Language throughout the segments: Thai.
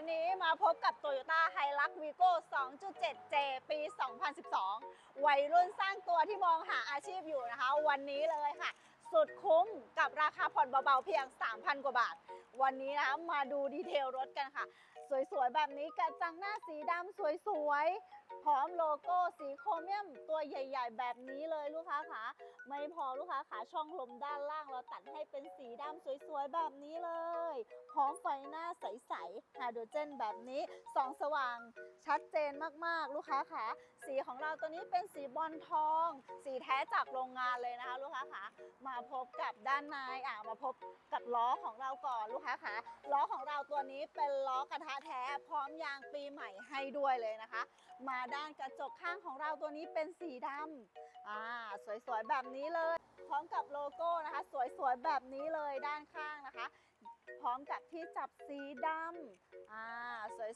วันนี้มาพบกับ Toyota Hilux Vigo 2.7J ปี 2012 วัยรุ่นสร้างตัวที่มองหาอาชีพอยู่นะคะ วันนี้เลยค่ะ สุดคุ้มกับราคาผ่อนเบาๆเพียง 3,000 กว่าบาท วันนี้นะคะมาดูดีเทลรถกันค่ะ สวยๆ แบบนี้กระจังหน้าสีดำสวยๆ พร้อมโลโก้สีโครเมียมตัวใหญ่ ๆ แบบนี้เลยลูกค้าค่ะไม่พอลูกค้าขาช่องลมด้านล่างเราตัดให้เป็นสีดำสวยๆ แบบนี้เลย พร้อมไฟหน้าใสๆไฮโดรเจนแบบนี้ส่องสว่างชัดเจนมากๆ ลูกค้าขาสีของเราตัวนี้เป็นสีบอลทอง สีแท้จากโรงงานเลยนะคะ ลูกค้าขามาพบกับด้านในอะมาพบกับล้อของเราก่อนลูกค้าขาล้อของเราตัวนี้เป็นล้อกระทะแท้พร้อมยางปีใหม่ให้ด้วยเลยนะคะ มาด้านกระจกข้างของเราตัวนี้เป็นสีดำอ่าสวยๆแบบนี้เลย พร้อมกับโลโก้นะคะ สวยๆแบบนี้เลยด้านข้างนะคะ พร้อมกับที่จับสีดำอ่า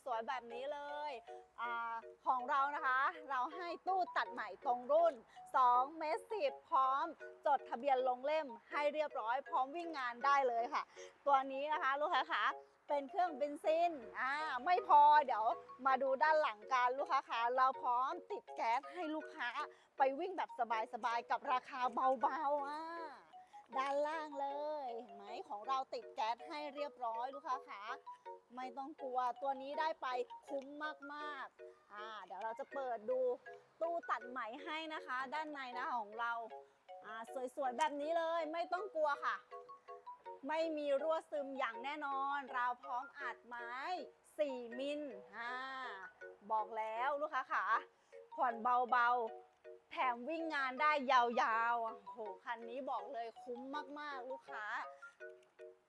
สวยๆแบบนี้เลยอ่าของเรานะคะ เราให้ตู้ตัดใหม่ตรงรุ่น2เมตรสิบพร้อมจดทะเบียนลงเล่มให้เรียบร้อย พร้อมวิ่งงานได้เลยค่ะ ตัวนี้นะคะลูกค้าคะเป็นเครื่องเบนซินอ่า ไม่พอเดี๋ยวมาดูด้านหลังกันลูกค้าคะเราพร้อมติดแก๊สให้ลูกค้าไปวิ่งแบบสบายๆกับราคาเบาๆอะด้านล่างเลยเห็นไหมของเราติดแก๊สให้เรียบร้อยลูกค้าคะไม่ต้องกลัวตัวนี้ได้ไปคุ้มมากๆอ่าเดี๋ยวเราจะเปิดดูตู้ตัดไหมให้นะคะ ด้านในนะคะของเราอ่าสวยๆแบบนี้เลยไม่ต้องกลัวค่ะ ไม่มีรั่วซึมอย่างแน่นอน เราพร้อมอัดไม้4มิลอ่าบ อกแล้วลูกค้าขาผ่อนเบาๆ แถมวิ่งงานได้ยาวๆอะโห คันนี้บอกเลยคุ้มมากๆ ลูกค้า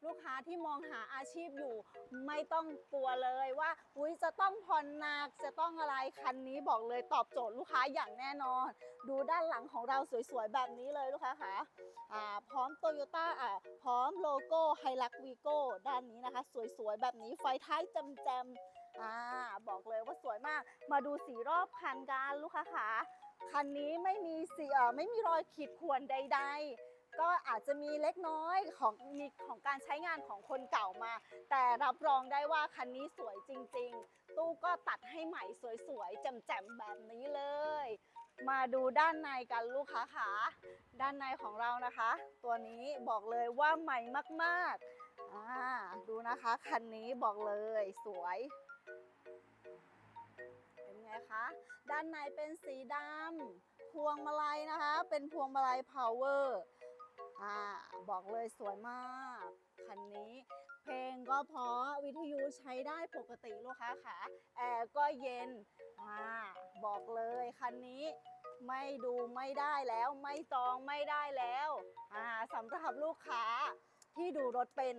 ลูกค้าที่มองหาอาชีพอยู่ ไม่ต้องกลัวเลยว่าอุ้ยจะต้องผ่อนหนักจะต้องอะไรคันนี้บอกเลยตอบโจทย์ลูกค้าอย่างแน่นอน ดูด้านหลังของเราสวยๆ แบบนี้เลยลูกค้าค่ะอ่าพร้อมโตโยต้าอ่าพร้อมโลโก้ไฮลักวีโก้ด้านนี้นะคะ สวยๆ แบบนี้ไฟท้ายแจมๆอ่าบอกเลยว่าสวยมาก มาดูสีรอบคันกันลูกค้าค่ะ คันนี้ไม่มีเสีเอ่อไม่มีรอยขีดข่วนใด ๆ ก็อาจจะมีเล็กน้อยของมีของการใช้งานของคนเก่ามา แต่รับรองได้ว่าคันนี้สวยจริง ๆ ตู้ก็ตัดให้ใหม่สวยๆแจ่มๆแบบนี้เลย มาดูด้านในกันลูกค้าขาด้านในของเรานะคะ ตัวนี้บอกเลยว่าใหม่มากๆอ่าดูนะคะคันนี้บอกเลยสวย เป็นไงคะ ด้านในเป็นสีดำพวงมาลัยนะคะ เป็นพวงมาลัย power อ่าบอกเลยสวยมากคันนี้ เพลงก็เพราะวิทยุใช้ได้ปกติลูกค้าค่ะแอร์ก็เย็นอ่าบอกเลยคันนี้ไม่ดูไม่ได้แล้วไม่จองไม่ได้แล้วอ่าสำหรับลูกค้าที่ดูรถเป็น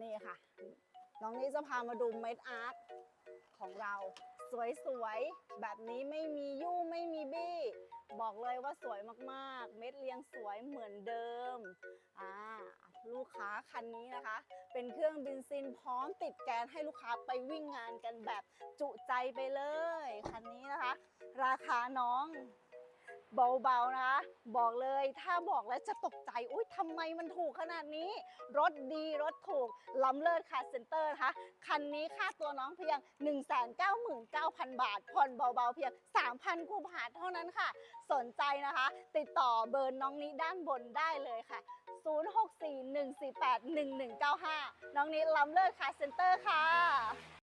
นี่ค่ะ น้องนี้จะพามาดูเม็ดอาร์ตของเรา สวยๆ แบบนี้ไม่มียู่ไม่มีบี้ บอกเลยว่าสวยมากๆ เม็ดเรียงสวยเหมือนเดิมอ่าลูกค้าคันนี้นะคะ เป็นเครื่องบินซินพร้อมติดแกนให้ลูกค้าไปวิ่งงานกันแบบจุใจไปเลย คันนี้นะคะ ราคาน้อง เบาๆนะคะบอกเลยถ้าบอกแล้วจะตกใจอุ้ยทำไมมันถูกขนาดนี้ รถดีรถถูกล้ำเลิศคาร์เซ็นเตอร์นะคะคันนี้ค่าตัวน้องเพียง 199,000 บาท ผ่อนเบาๆเพียง 3,000กว่าบาทเท่านั้นค่ะ สนใจนะคะ ติดต่อเบอร์น้องนี้ด้านบนได้เลยค่ะ 0641481195 น้องนี้ล้ำเลิศคาร์เซ็นเตอร์ค่ะ